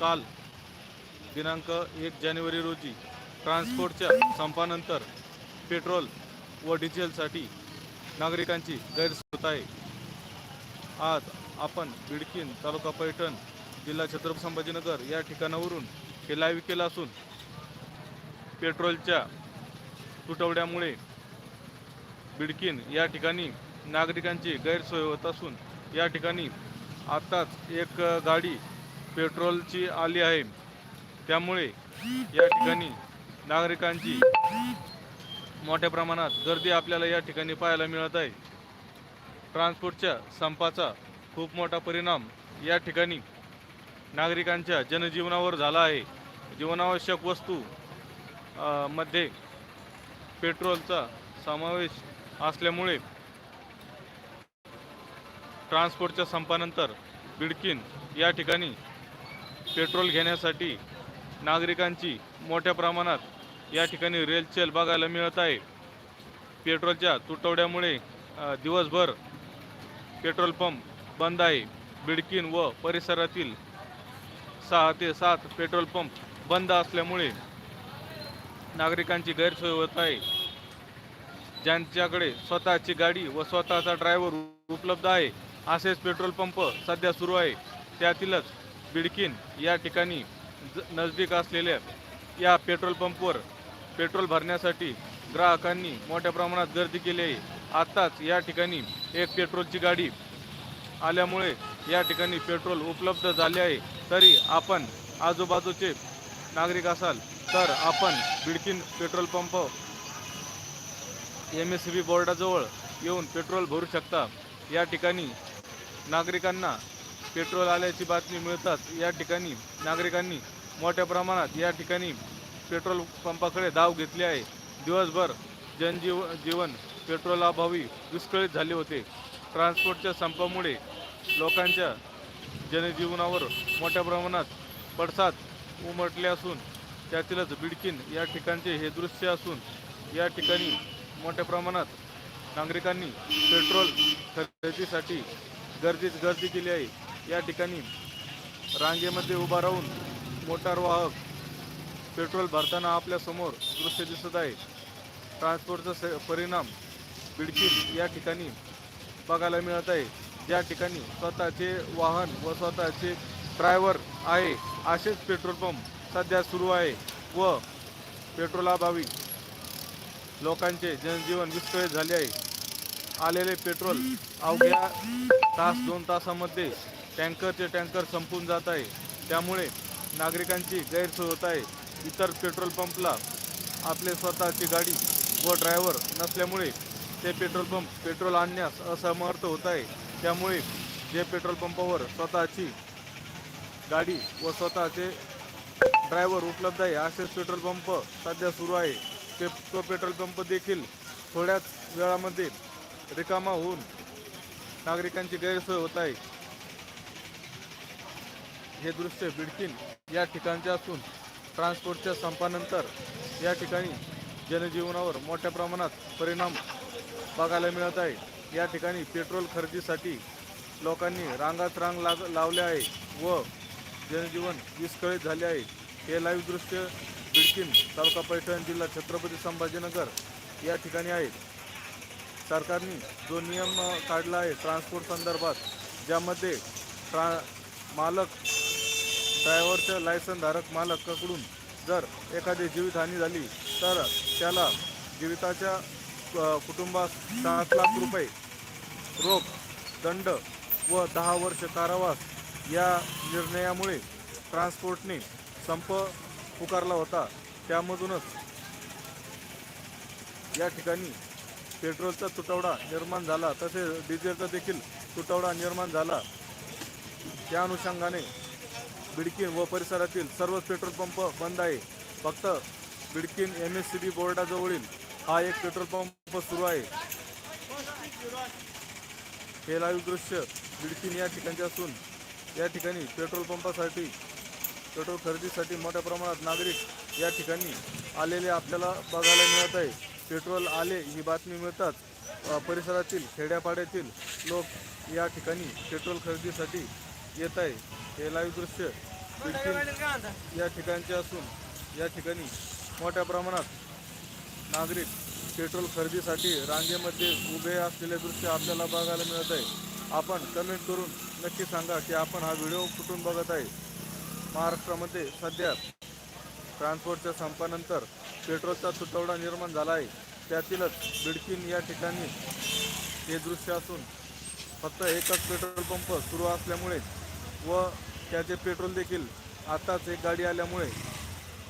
काल दिनांक एक जानेवारी रोजी ट्रान्सपोर्टच्या संपानंतर पेट्रोल व डिझेलसाठी नागरिकांची गैरसोय होत आहे. आज आपण बिडकीन तालुका पैठण जिल्हा छत्रपती संभाजीनगर या ठिकाणावरून हे लाईव्ह केलं असून पेट्रोलच्या तुटवड्यामुळे बिडकीन या ठिकाणी नागरिकांची गैरसोय होत असून या ठिकाणी आत्ताच एक गाडी पेट्रोलची आली आहे. त्यामुळे या ठिकाणी नागरिकांची मोठ्या प्रमाणात गर्दी आपल्याला या ठिकाणी पाहायला मिळत आहे. ट्रान्सपोर्टच्या संपाचा खूप मोठा परिणाम या ठिकाणी नागरिकांच्या जनजीवनावर झाला आहे. जीवनावश्यक वस्तू मध्ये पेट्रोलचा समावेश असल्यामुळे ट्रान्सपोर्टच्या संपानंतर बिडकीन या ठिकाणी पेट्रोल घेण्यासाठी नागरिकांची मोठ्या प्रमाणात या ठिकाणी रेलचेल बघायला मिळत आहे. पेट्रोलच्या तुटवड्यामुळे दिवसभर पेट्रोल पंप बंद आहे. बिडकीन व परिसरातील सहा ते सात पेट्रोल पंप बंद असल्यामुळे नागरिकांची गैरसोय होत आहे. ज्यांच्याकडे स्वतःची गाडी व स्वतःचा ड्रायव्हर उपलब्ध आहे असेच पेट्रोल पंप सध्या सुरू आहे. त्यातीलच बिडकीन या ठिकाणी ज- नजदीक असलेल्या या पेट्रोल पंपवर पेट्रोल भरण्यासाठी ग्राहकांनी मोठ्या प्रमाणात गर्दी केली आहे. आत्ताच या ठिकाणी एक पेट्रोलची गाडी आल्यामुळे या ठिकाणी पेट्रोल उपलब्ध झाले आहे. तरी आपण आजूबाजूचे नागरिक असाल तर आपण Bidkin petrol pump M S C B बोर्डाजवळ येऊन पेट्रोल भरू शकता. या ठिकाणी नागरिकांना पेट्रोल आल्याची बातमी मिळताच या ठिकाणी नागरिकांनी मोठ्या प्रमाणात या ठिकाणी पेट्रोल पंपाकडे धाव घेतली आहे. दिवसभर जनजीव जीवन पेट्रोलाभावी विस्कळीत झाले होते. ट्रान्सपोर्टच्या संपामुळे लोकांच्या जनजीवनावर मोठ्या प्रमाणात पडसाद उमटले असून त्यातीलच बिडकीन या ठिकाणचे हे दृश्य असून या ठिकाणी मोठ्या प्रमाणात नागरिकांनी पेट्रोल खरेदीसाठी गर्दीच गर्दी केली आहे. या ठिकाणी रांगेमध्ये उभा राहून मोटार वाहक पेट्रोल भरताना आपल्यासमोर दृश्य दिसत आहे. ट्रान्सपोर्टचा स परिणाम बिडकीन या ठिकाणी बघायला मिळत आहे. ज्या ठिकाणी स्वतःचे वाहन व स्वतःचे ड्रायव्हर आहे असेच पेट्रोल पंप सध्या सुरू आहे व पेट्रोलाभावी लोकांचे जनजीवन विस्कळीत झाले आहे. आलेले पेट्रोल अवघ्या तास दोन तासामध्ये टँकरचे टँकर संपून जात आहे. त्यामुळे नागरिकांची गैरसोय होत आहे. इतर पेट्रोल पंपला आपले स्वतःची गाडी व ड्रायव्हर नसल्यामुळे ते पेट्रोल पंप पेट्रोल आणण्यास असमर्थ होत आहे. त्यामुळे जे पेट्रोल पंपावर स्वतःची गाडी व स्वतःचे ड्रायव्हर उपलब्ध आहे असेच पेट्रोल पंप सध्या सुरू आहे. ते तो पेट्रोल पंप देखील थोड्याच वेळामध्ये रिकामा होऊन नागरिकांची गैरसोय होत आहे. हे दृश्य बिडकीन या ठिकाणचे असून ट्रान्सपोर्टच्या संपानंतर या ठिकाणी जनजीवनावर मोठ्या प्रमाणात परिणाम बघायला मिळत आहे. या ठिकाणी पेट्रोल खरेदीसाठी लोकांनी रांगात रांग लाग लावले आहे व जनजीवन विस्कळीत झाले आहे. हे लाईव्ह दृश्य बिडकीन तालुका पैठण जिल्हा छत्रपती संभाजीनगर या ठिकाणी आहे. सरकारने जो नियम काढला आहे ट्रान्सपोर्ट संदर्भात ज्यामध्ये ट्रा मालक ड्रायव्हरच्या लायसन धारक मालकाकडून जर एखादी जीवितहानी झाली तर त्याला जीविताच्या कुटुंबास सात लाख रुपये रोख दंड व दहा वर्ष कारावास या निर्णयामुळे ट्रान्सपोर्टने संप पुकारला होता. त्यामधूनच या ठिकाणी पेट्रोलचा तुटवडा निर्माण झाला. तसेच डिझेलचा देखील तुटवडा निर्माण झाला. त्या अनुषंगाने बिडकीन व परिसरातील सर्वच पेट्रोल पंप बंद आहे. फक्त Bidkin M S C B बोर्डाजवळील हा एक पेट्रोल पंप सुरू आहे. हे लाईव्ह दृश्य बिडकीन या ठिकाणचे असून या ठिकाणी पेट्रोल पंपासाठी पेट्रोल खरेदीसाठी मोठ्या प्रमाणात नागरिक या ठिकाणी आलेले आपल्याला बघायला मिळत आहे. पेट्रोल आले ही बातमी मिळताच परिसरातील खेड्यापाड्यातील लोक या ठिकाणी पेट्रोल खरेदीसाठी येत आहे. हे लाईव्ह दृश्य या ठिकाणचे असून या ठिकाणी मोठ्या प्रमाणात नागरिक पेट्रोल खरेदीसाठी रांगेमध्ये उभे असलेले दृश्य आपल्याला बघायला मिळत आहे. आपण कमेंट करून नक्की सांगा की आपण हा व्हिडिओ कुठून बघत आहे? महाराष्ट्रामध्ये सध्या ट्रान्सपोर्टच्या संपानंतर पेट्रोलचा तुटवडा निर्माण झाला आहे. त्यातीलच बिडकीन या ठिकाणी हे दृश्य असून फक्त एकच पेट्रोल पंप सुरू असल्यामुळे व त्याचे पेट्रोल देखील आताच एक गाडी आल्यामुळे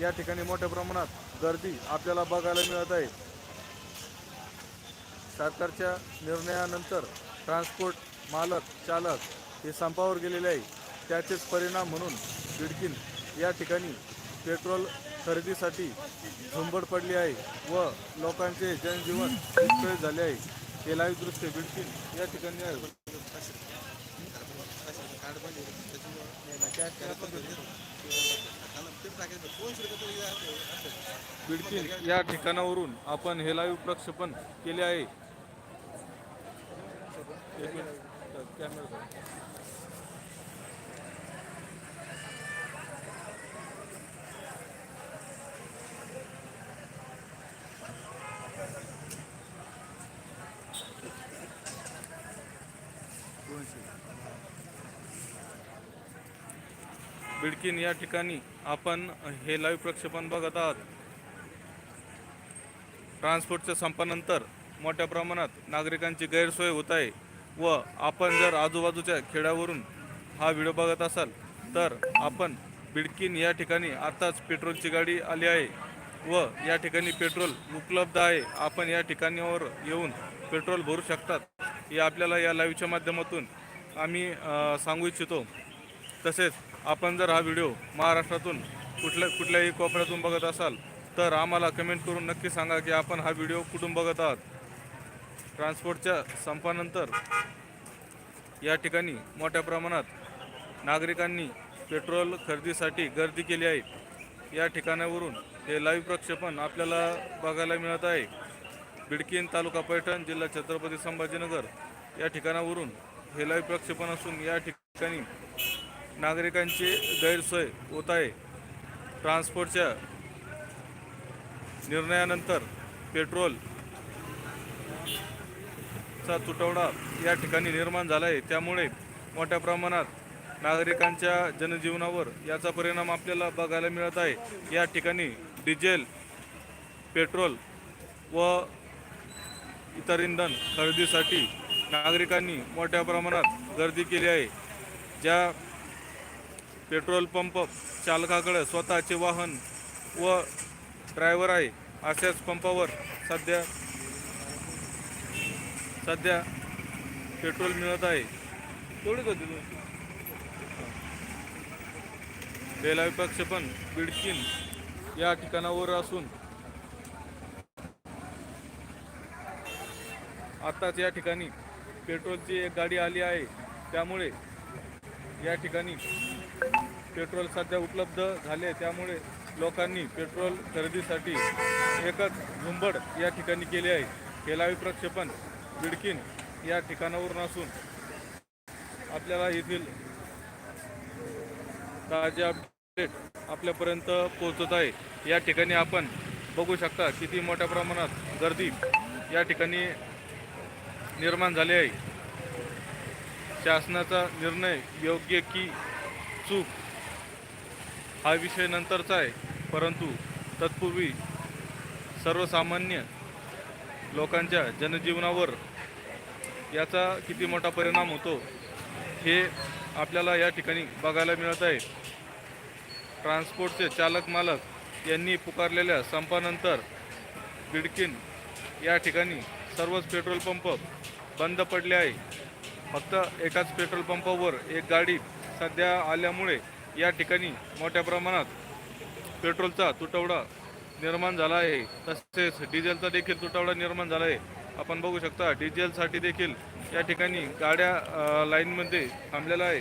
या ठिकाणी मोठ्या प्रमाणात गर्दी आपल्याला बघायला मिळत आहे. सरकारच्या निर्णयानंतर ट्रान्सपोर्ट मालक चालक हे संपावर गेलेले आहे. त्याचेच परिणाम म्हणून बिडकीन या ठिकाणी पेट्रोल खरेदीसाठी झुंबड पडली आहे व लोकांचे जनजीवन विस्कळीत झाले आहे. हे लाईव्ह दृश्य बिडकीन या ठिकाणी आहे. बिडकीन या ठिकाणावरून आपण हे लाईव्ह प्रक्षेपण केले आहे. बिडकीन या ठिकाणी आपण हे लाईव्ह प्रक्षेपण बघत आहात. ट्रान्सपोर्टच्या संपानंतर मोठ्या प्रमाणात नागरिकांची गैरसोय होत आहे व आपण जर आजूबाजूच्या खेड्यावरून हा व्हिडिओ बघत असाल तर आपण बिडकीन या ठिकाणी आताच पेट्रोलची गाडी आली आहे व या ठिकाणी पेट्रोल उपलब्ध आहे. आपण या ठिकाणीवर येऊन पेट्रोल भरू शकतात. हे आपल्याला या लाईव्हच्या माध्यमातून आम्ही सांगू इच्छितो. तसेच आपण जर हा व्हिडिओ महाराष्ट्रातून कुठल्या कुठल्याही कोपऱ्यातून बघत असाल तर आम्हाला कमेंट करून नक्की सांगा की आपण हा व्हिडिओ कुठून बघत आहात. ट्रान्सपोर्टच्या संपानंतर या ठिकाणी मोठ्या प्रमाणात नागरिकांनी पेट्रोल खरेदीसाठी गर्दी केली आहे. या ठिकाणावरून हे लाईव्ह प्रक्षेपण आपल्याला बघायला मिळत आहे. बिडकीन तालुका पैठण जिल्हा छत्रपती संभाजीनगर या ठिकाणावरून हे लाईव्ह प्रक्षेपण असून या ठिकाणी नागरिकांची गैरसोय होत आहे. ट्रान्सपोर्टच्या निर्णयानंतर पेट्रोल चा तुटवडा या ठिकाणी निर्माण झाला आहे. त्यामुळे मोठ्या प्रमाणात नागरिकांच्या जनजीवनावर याचा परिणाम आपल्याला बघायला मिळत आहे. या ठिकाणी डिझेल पेट्रोल व इतर इंधन खरेदीसाठी नागरिकांनी मोठ्या प्रमाणात गर्दी केली आहे. ज्या पेट्रोल पंप चालकाकडे स्वतःचे वाहन व ड्रायव्हर आहे अशाच पंपावर सध्या सध्या पेट्रोल मिळत आहे. होती तुमची बेला प्रक्षेपण बिडकीन या ठिकाणावर असून आत्ताच या ठिकाणी पेट्रोलची एक गाडी आली आहे. त्यामुळे या ठिकाणी पेट्रोल सध्या उपलब्ध झाले त्यामुळे लोकांनी पेट्रोल खरेदीसाठी एकच झुंबड या ठिकाणी केली आहे. हे प्रक्षेपण बिडकीन या ठिकाणावरून असून आपल्याला येथील ताजे अपडेट आपल्यापर्यंत पोहोचत आहे. या ठिकाणी आपण बघू शकता किती मोठ्या प्रमाणात गर्दी या ठिकाणी निर्माण झाली आहे. शासनाचा निर्णय योग्य की चूक? हा विषय नंतरचा आहे. परंतु तत्पूर्वी सर्वसामान्य लोकांच्या जनजीवनावर याचा किती मोठा परिणाम होतो हे आपल्याला या ठिकाणी बघायला मिळत आहे. ट्रान्सपोर्टचे चालक मालक यांनी पुकारलेल्या संपानंतर बिडकिन या ठिकाणी सर्वच पेट्रोल पंप बंद पडले आहे. फक्त एकाच पेट्रोल पंपावर एक गाडी सध्या आल्यामुळे या ठिकाणी मोठ्या प्रमाणात पेट्रोलचा तुटवडा निर्माण झाला आहे. तसेच डिझेलचा देखील तुटवडा निर्माण झाला आहे. आपण बघू शकता डिझेलसाठी देखील या ठिकाणी गाड्या लाईनमध्ये थांबलेल्या आहे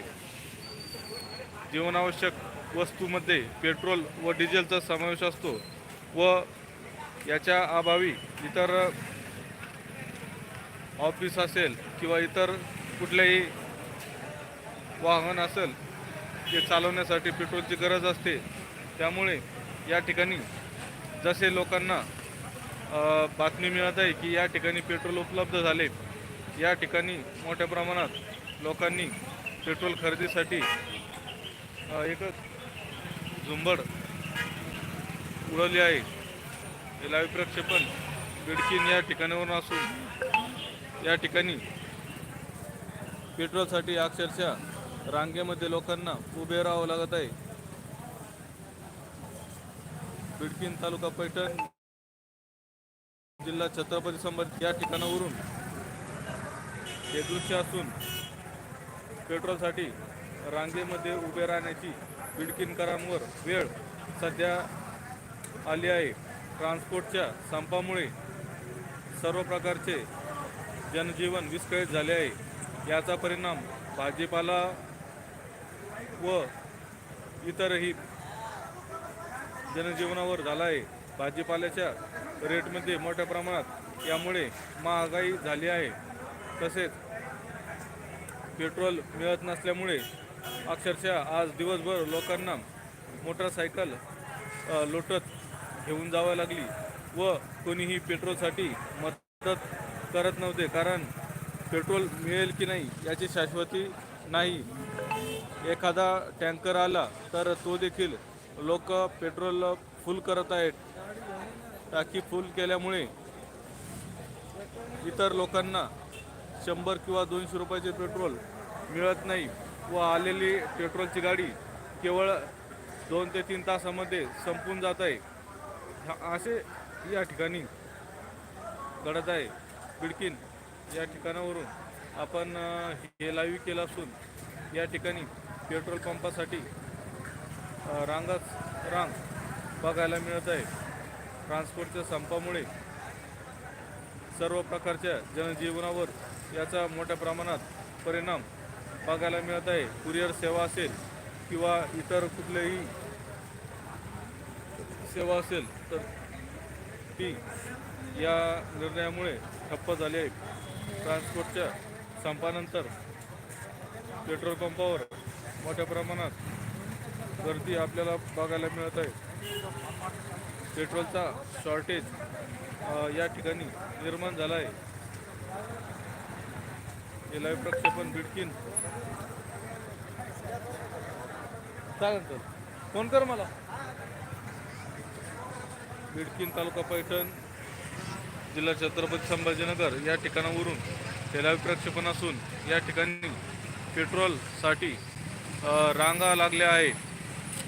जीवनावश्यक वस्तूमध्ये पेट्रोल व डिझेलचा समावेश असतो व याच्या अभावी इतर ऑफिस असेल किंवा इतर कुठलेही वाहन असेल ते चालवण्यासाठी पेट्रोलची गरज असते त्यामुळे या ठिकाणी जसे लोकांना बातमी मिळत आहे की या ठिकाणी पेट्रोल उपलब्ध झाले या ठिकाणी मोठ्या प्रमाणात लोकांनी पेट्रोल खरेदीसाठी एकच एक झुंबड उडवली आहे. हे लाईव्ह प्रक्षेपण बिडकीन या ठिकाणावरून असून या ठिकाणी पेट्रोलसाठी अक्षरशः रांगेमध्ये लोकांना उभे राहावं लागत आहे. बिडकीन तालुका पैठण जिल्हा छत्रपती संभाजी या ठिकाणावरून हे दृश्य असून पेट्रोलसाठी रांगेमध्ये उभे राहण्याची बिडकिनकरांवर वेळ सध्या आली आहे. ट्रान्सपोर्टच्या संपामुळे सर्व प्रकारचे जनजीवन विस्कळीत झाले आहे. याचा परिणाम भाजीपाला व इतरही जनजीवनावर झाला आहे भाजीपाल्याच्या रेटमध्ये मोठ्या प्रमाणात यामुळे महागाई झाली आहे. तसेच पेट्रोल मिळत नसल्यामुळे अक्षरशः आज दिवसभर लोकांना मोटरसायकल लोटत घेऊन जावं लागली व कोणीही पेट्रोलसाठी मदत करत नव्हते. कारण पेट्रोल मिळेल की नाही याची शाश्वती नाही. एखादा टँकर आला तर तो देखील लोक पेट्रोल फुल करत आहेत. टाकी फुल केल्यामुळे इतर लोकांना शंभर किंवा दोनशे रुपयाचे पेट्रोल मिळत नाही व आलेली पेट्रोलची गाडी केवळ दोन ते तीन तासामध्ये संपून जात आहे. असे या ठिकाणी घडत आहे. बिडकीन या ठिकाणावरून आपण हे लाईव्ह केलं असून या ठिकाणी पेट्रोल पंपासाठी रांगाच रांग बघायला मिळत आहे. ट्रान्सपोर्टच्या संपामुळे सर्व प्रकारच्या जनजीवनावर याचा मोठ्या प्रमाणात परिणाम बघायला मिळत आहे. कुरिअर सेवा असेल किंवा इतर कुठल्याही सेवा असेल तर ती या निर्णयामुळे ठप्प झाली आहे. ट्रान्सपोर्टच्या संपानंतर पेट्रोल पंपावर मोठ्या प्रमाणात गर्दी आपल्याला बघायला मिळत आहे. पेट्रोलचा शॉर्टेज या ठिकाणी निर्माण झाला आहे. हे लाईव्ह प्रक्षेपण बिडकीन चालेल सर फोन कर मला. बिडकीन तालुका पैठण जिल्हा छत्रपती संभाजीनगर या ठिकाणावरून हे लाईव्ह प्रक्षेपण असून या ठिकाणी पेट्रोलसाठी रांगा लागल्या आहे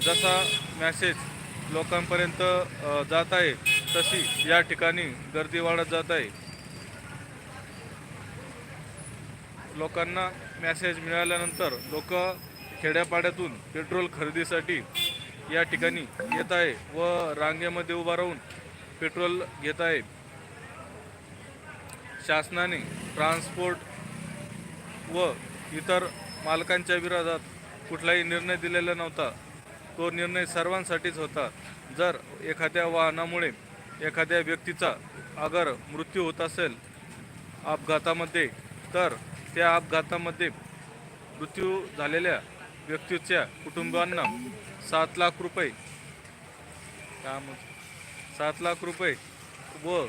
जसा मॅसेज लोकांपर्यंत जात आहे तशी या ठिकाणी गर्दी वाढत जात आहे. लोकांना मॅसेज मिळाल्यानंतर लोक खेड्यापाड्यातून पेट्रोल खरेदीसाठी या ठिकाणी येत आहे व रांगेमध्ये उभा राहून पेट्रोल घेत आहे शासनाने ट्रान्सपोर्ट व इतर मालकांच्या विरोधात कुठलाही निर्णय दिलेला नव्हता. तो निर्णय सर्वांसाठीच होता. जर एखाद्या वाहनामुळे एखाद्या व्यक्तीचा अगर मृत्यू होत असेल अपघातामध्ये तर त्या अपघातामध्ये मृत्यू झालेल्या व्यक्तीच्या कुटुंबांना सात लाख रुपये काम सात लाख रुपये व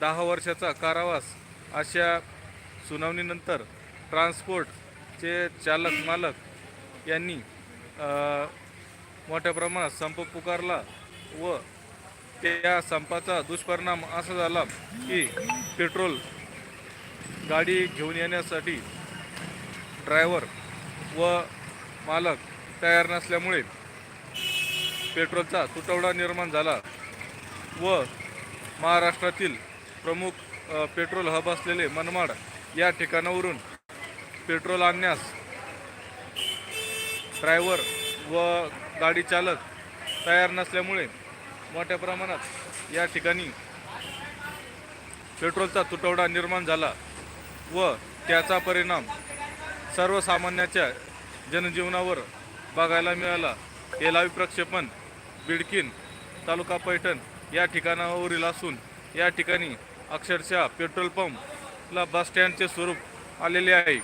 दहा वर्षाचा कारावास अशा सुनावणीनंतर ट्रान्सपोर्ट ट्रान्सपोर्टचे चालक मालक यांनी मोठ्या प्रमाणात संप पुकारला व त्या संपाचा दुष्परिणाम असा झाला की पेट्रोल गाडी घेऊन येण्यासाठी ड्रायव्हर व मालक तयार नसल्यामुळे पेट्रोलचा तुटवडा निर्माण झाला व महाराष्ट्रातील प्रमुख पेट्रोल हब असलेले मनमाड या ठिकाणावरून पेट्रोल आणण्यास ड्रायव्हर व गाडी चालक तयार नसल्यामुळे मोठ्या प्रमाणात या ठिकाणी पेट्रोलचा तुटवडा निर्माण झाला व त्याचा परिणाम सर्वसामान्याच्या जनजीवनावर बघायला मिळाला. एलावी प्रक्षेपण बिडकीन तालुका पैठण या ठिकाणावरील असून या ठिकाणी अक्षरशः पेट्रोल पंपला बस स्टँडचे स्वरूप आलेले आहे.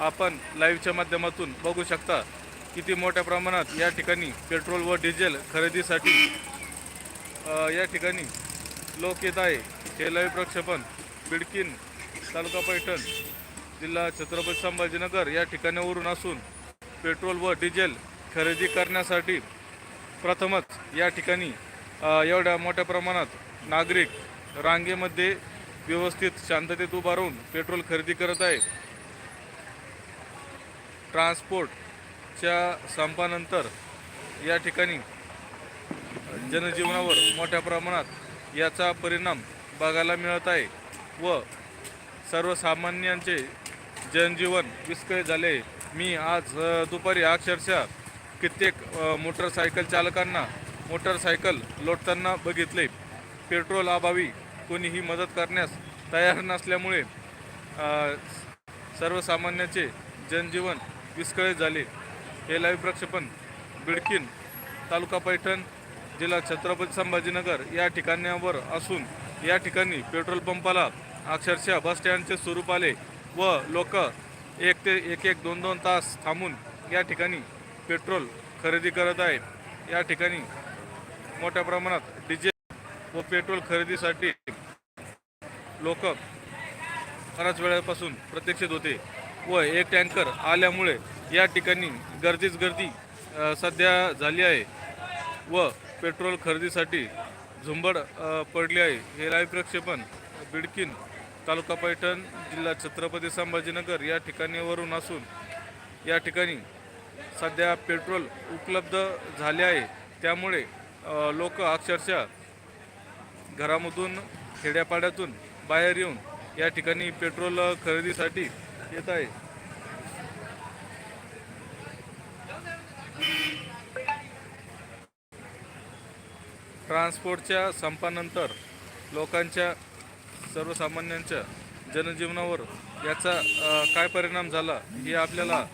आपण लाईव्हच्या माध्यमातून बघू शकता किती मोठ्या प्रमाणात या ठिकाणी पेट्रोल व डिझेल खरेदीसाठी या ठिकाणी लोक येत आहे. हे लाईव्ह प्रक्षेपण बिडकीन तालुका पैठण जिल्हा छत्रपती संभाजीनगर या ठिकाणावरून असून पेट्रोल व डिझेल खरेदी करण्यासाठी प्रथमच या ठिकाणी एवढ्या मोठ्या प्रमाणात नागरिक रांगेमध्ये व्यवस्थित शांततेत उभा राहून पेट्रोल खरेदी करत आहे. ट्रान्सपोर्टच्या संपानंतर या ठिकाणी जनजीवनावर मोठ्या प्रमाणात याचा परिणाम बघायला मिळत आहे व सर्वसामान्यांचे जनजीवन विस्कळीत झाले मी आज दुपारी अक्षरशः कित्येक मोटरसायकल चालकांना मोटरसायकल लोटताना बघितले. पेट्रोल अभावी कोणीही मदत करण्यास तयार नसल्यामुळे सर्वसामान्याचे सर्वसामान्यांचे जनजीवन विस्कळीत झाले. हे लाईव्ह प्रक्षेपण बिडकीन तालुका पैठण जिल्हा छत्रपती संभाजीनगर या ठिकाणावर असून या ठिकाणी पेट्रोल पंपाला अक्षरशः बस स्टँडचे स्वरूप आले व लोक एक ते एक एक दोन दोन तास थांबून या ठिकाणी पेट्रोल खरेदी करत आहेत. या ठिकाणी मोठ्या प्रमाणात डिझेल व पेट्रोल खरेदीसाठी लोक बऱ्याच वेळापासून प्रतीक्षित होते. व एक टँकर आल्यामुळे या ठिकाणी गर्दीच गर्दी सध्या झाली आहे व पेट्रोल खरेदीसाठी झुंबड पडली आहे. हे लाईव्ह प्रक्षेपण बिडकीन तालुका पैठण जिल्हा छत्रपती संभाजीनगर या ठिकाणीवरून असून या ठिकाणी सध्या पेट्रोल उपलब्ध झाले आहे. त्यामुळे लोक अक्षरशः घरामधून खेड्यापाड्यातून बाहेर येऊन या ठिकाणी पेट्रोल खरेदीसाठी येत आहे. ट्रान्सपोर्टच्या संपानंतर लोकांच्या सर्वसामान्यांच्या जनजीवनावर याचा काय परिणाम झाला हे आपल्याला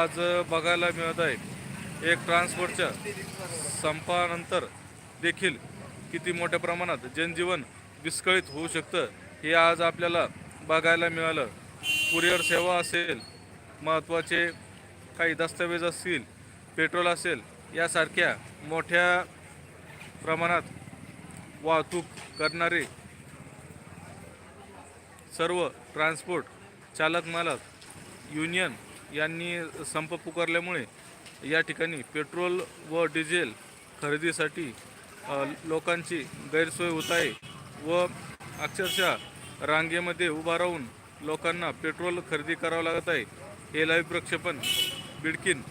आज बघायला मिळत आहे. एक ट्रान्सपोर्टच्या संपानंतर देखील किती मोठ्या प्रमाणात जनजीवन विस्कळीत होऊ शकतं हे आज आपल्याला बघायला मिळालं. कुरिअर सेवा असेल महत्त्वाचे काही दस्तऐवज असतील पेट्रोल असेल यासारख्या मोठ्या प्रमाणात वाहतूक करणारे सर्व ट्रान्सपोर्ट चालक मालक युनियन यांनी संप पुकारल्यामुळे या ठिकाणी पेट्रोल व डिझेल खरेदीसाठी लोकांची गैरसोय होत आहे व अक्षरशः रांगेमध्ये उभा राहून लोकांना पेट्रोल खरेदी करावं लागत आहे. हे लाईव्ह प्रक्षेपण बिडकिन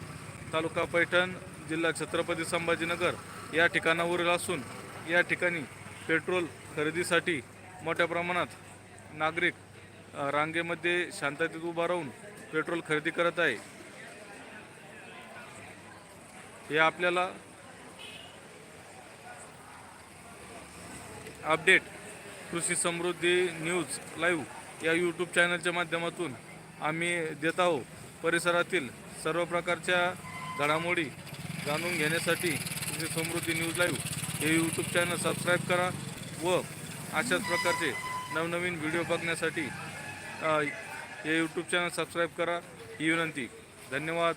तालुका पैठण जिल्हा छत्रपती संभाजीनगर या ठिकाणावरील असून या ठिकाणी पेट्रोल खरेदीसाठी मोठ्या प्रमाणात नागरिक रांगेमध्ये शांततेत उभा राहून पेट्रोल खरेदी करत आहे. हे आपल्याला update Krushi Samruddhi news live या यूट्यूब चॅनलच्या माध्यमातून आम्ही देत आहोत. परिसरातील सर्व प्रकारच्या घडामोडी जाणून घेण्यासाठी तुमची समृद्धी न्यूज लाईव्ह हे यूट्यूब चॅनल सबस्क्राईब करा व अशाच प्रकारचे नवनवीन व्हिडिओ बघण्यासाठी हे यूट्यूब चॅनल सबस्क्राईब करा. ही विनंती. धन्यवाद.